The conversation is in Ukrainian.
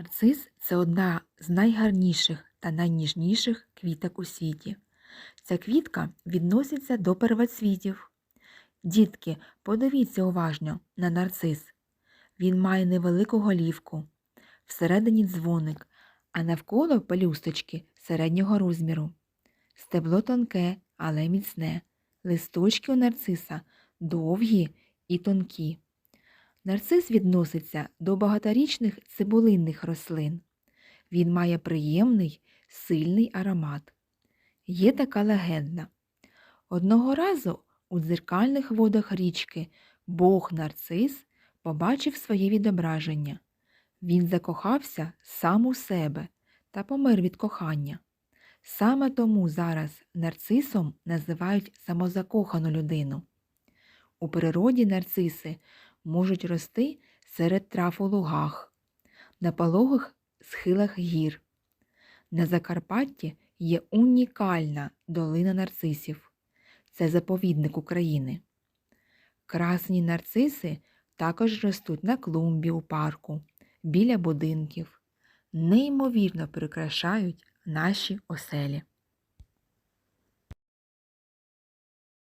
Нарцис це одна з найгарніших та найніжніших квіток у світі. Ця квітка відноситься до первоцвітів. Дітки, подивіться уважно на нарцис. Він має невелику голівку, всередині дзвоник, а навколо пелюсточки середнього розміру. Стебло тонке, але міцне. Листочки у нарциса довгі і тонкі. Нарцис відноситься до багаторічних цибулинних рослин. Він має приємний, сильний аромат. Є така легенда. Одного разу у дзеркальних водах річки Бог Нарцис побачив своє відображення. Він закохався сам у себе та помер від кохання. Саме тому зараз нарцисом називають самозакохану людину. У природі нарциси можуть рости серед трав у лугах, на пологих схилах гір. На Закарпатті є унікальна долина нарцисів. Це заповідник України. Красні нарциси також ростуть на клумбі у парку, біля будинків. Неймовірно прикрашають наші оселі.